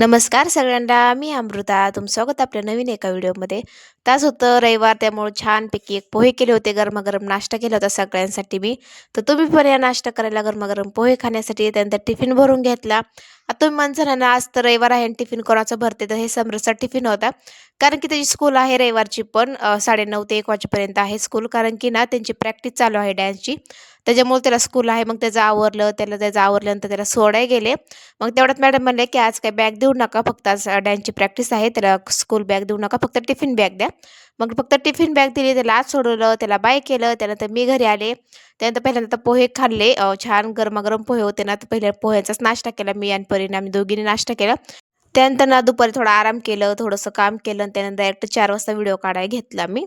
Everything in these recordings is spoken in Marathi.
नमस्कार सगळ्यांना मी अमृता. तुमचं स्वागत आपल्या नवीन एका व्हिडिओमध्ये. तास होतं रविवार त्यामुळे छानपैकी एक पोहे केले होते गरमागरम नाश्ता केला होता सगळ्यांसाठी मी. तर तुम्ही पण या नाश्ता करायला गरमागरम पोहे खाण्यासाठी त्यानंतर टिफिन भरून घेतला. आता तुम्ही म्हणता ना आज तर रविवार आहे आणि टिफिन कोणाचं भरते? तर हे समरसा टिफिन होता. कारण की त्याची स्कूल आहे रविवारची पण साडेनऊ ते एक वाजेपर्यंत आहे स्कूल कारण की ना त्यांची प्रॅक्टिस चालू आहे डॅन्सची त्याच्यामुळे त्याला स्कूल आहे. मग त्याचं आवरलं त्याला त्याचं आवरल्यानंतर त्याला सोडाय गेले. मग तेवढ्यात मॅडम म्हणले की आज काय बॅग देऊ नका फक्त आज डॅन्सची प्रॅक्टिस आहे. त्याला स्कूल बॅग देऊ नका फक्त टिफिन बॅग द्या. मग फक्त टिफिन बॅग दिली त्याला आज सोडवलं त्याला बाय केलं त्यानंतर मी घरी आले. त्यानंतर पहिल्यांदा पोहे खाल्ले छान गरमागरम पोहे होते ना तर पहिल्या पोह्याचाच नाश्ता केला मी आणि परिणाम आम्ही दोघींनी नाश्ता केला. त्यानंतर ना दुपारी थोडा आराम केलं थोडंसं काम केलं आणि त्यानंतर एक चार वाजता व्हिडिओ काढायला घेतला मी.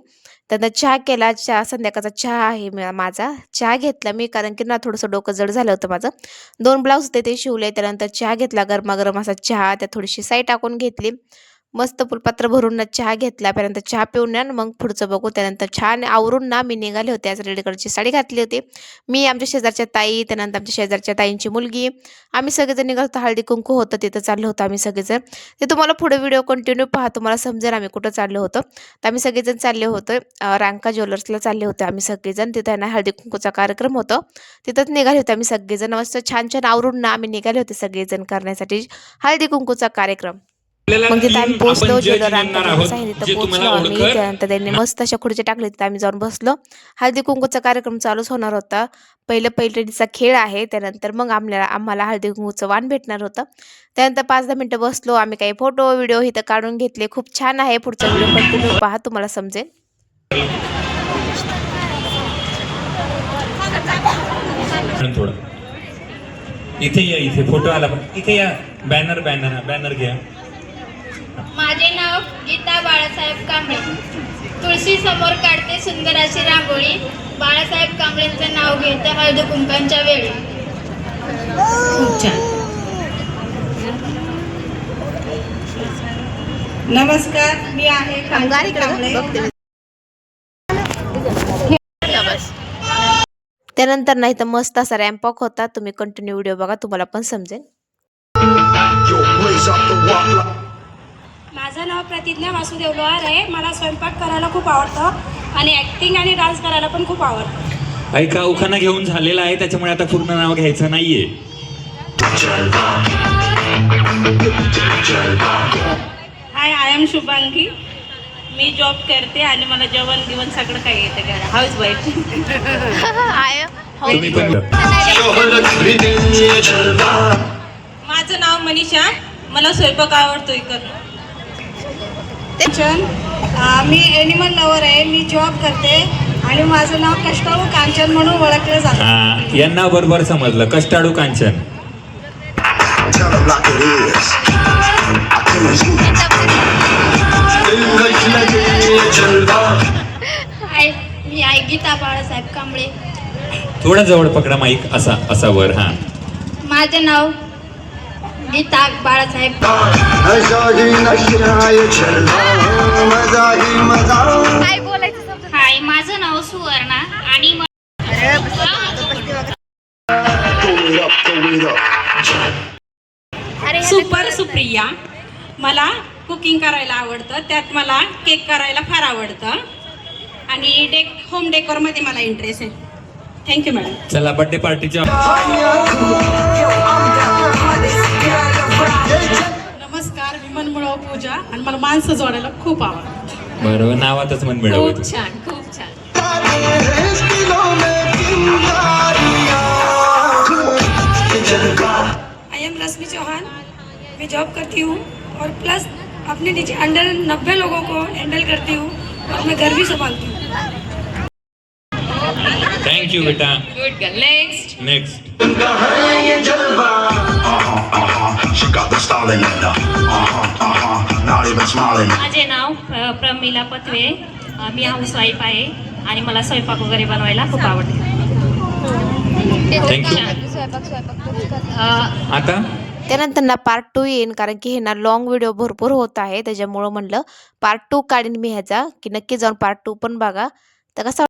त्यानंतर चहा केला चहा संध्याकाळचा चहा आहे माझा. चहा घेतला मी कारण की ना थोडंसं डोकं जड झालं होतं माझं. दोन ब्लाऊज होते ते शिवले त्यानंतर चहा घेतला गरमागरम असा चहा त्यात थोडीशी साई टाकून घेतली. मस्त फुलपात्र भरून ना चहा घेतला चहा पिऊन ना मग पुढचं बघू. त्यानंतर छान आवरून ना मी निघाले होते आज रेड कलरची साडी घातली होती. मी आमच्या शेजारच्या ताई त्यानंतर आमच्या शेजारच्या ताईंची मुलगी आम्ही सगळेजण निघालो होतो. हळदी कुंकू होतं तिथं चाललो होतो आम्ही सगळेजण. ते तुम्हाला पुढे व्हिडिओ कंटिन्यू पहा तुम्हाला समजेल आम्ही कुठं चाललो होतो. तर आम्ही सगळेजण चालले होतो. रांका ज्वेलर्सला चालले होते आम्ही सगळेजण. तिथं आहे ना हळदी कुंकूचा कार्यक्रम होतो. तिथंच निघाले होते आम्ही सगळेजण. मस्त छान छान आवरून ना आम्ही निघाले होते सगळेजण करण्यासाठी. हळदी कुंकूचा कार्यक्रम. मग तिथं आम्ही पोहोचलो रांका सांगितलं पोहोचलो आम्ही. त्यानंतर त्यांनी मस्त अशा खुर्च्या टाकल्या तिथं आम्ही जाऊन बसलो. हळदी कुंकूचा कार्यक्रम चालूच होणार होता. पहिलं पैठणीचा खेळ आहे. त्यानंतर मग आम्हाला आम्हाला हळदी कुंकूचं वाण भेटणार होतं. त्यानंतर पाच दहा मिनटं बसलो. आम्ही काही फोटो व्हिडिओ इथं काढून घेतले. खूप छान आहे पुढचा व्हिडिओ कंटिन्यू पहा तुम्हाला समजेल. इथे या इथे. फोटो आला. पण इथे या. बॅनर बॅनर बॅनर घ्या. माझे नाव गीता बाळासाहेब कांबळे. तुळशी समोर काढते सुंदर अशी रांगोळी. बाळासाहेब कांबळेंचं नाव घेते हळदी कुंकांच्या वेळी नमस्कार मी आहे कांगारी कांबळे. त्यानंतर नाही तर मस्त असा रॅम्पॉक होता. तुम्ही कंटिन्यू व्हिडिओ बघा तुम्हाला पण समजेल. माझं नाव प्रतिज्ञा वासुदेव लोहार आहे. मला स्वयंपाक करायला खूप आवडतं आणि ॲक्टिंग आणि डान्स करायला पण खूप आवडतं. ऐका उखाणा घेऊन झालेला आहे त्याच्यामुळे आता पूर्ण नाव घ्यायचं नाहीये. Hi I am Shubhangi. Me job करते आणि मला जेवण गिवण सगळं काही येतं करायला हाऊस वाईफ तुम्ही पण माझं नाव मनीषा. मला स्वयंपाक आवडतोय करणं किचन मी एनिमल लवर आहे मी जॉब करते आणि माझं नाव कष्टाळू कांचन म्हणून ओळखलं जातं. हा, यांना बरोबर समजलं. कष्टाळू कांचन. मी आई गीता बाळासाहेब कांबळे. थोडा जवळ पकडा माईक असा असा वर हा. माझे नाव गीता बाळासाहेब ऐसा ही नशा ये जलवा. मजा. ही मजा. हाय माझं नाव सुवर्णा आणि. सुपर सुप्रिया. मला कुकिंग करायला आवडतं. त्यात मला केक करायला फार आवडतं. आणि डेक होम डेकोरमध्ये मला इंटरेस्ट आहे. थँक्यू मॅडम चला बर्थडे पार्टीच्या माणसं जोडायला खूप आवडतं बरोबर नावातच मन मिळवत खूप छान खूप छान. आई एम रश्मि चौहान मैं जॉब करती हूँ और प्लस अपने नीचे अंडर नब्बे लोगों को हैंडल करती हूँ और मैं घर भी संभालती हूँ। थँक्यू बेटा। गुड नेक्स्ट नेक्स्ट ये जलवा. Uh-huh. She got the style in her. Uh-huh, uh-huh. Not even smiling. माझे नाव अ, प्रमिला पत्वे अ, मी हाऊसवाईफ आहे आणि मला स्वयंपाक वगैरे बनवायला खूप आवडते थँक्यू अ, आता त्यानंतर ना पार्ट टू येईन कारण की हे ना लॉंग व्हिडिओ भरपूर होत आहे त्याच्यामुळं म्हणलं पार्ट टू काढीन मी ह्याचा की नक्की जाऊन पार्ट टू पण बघा तर कसा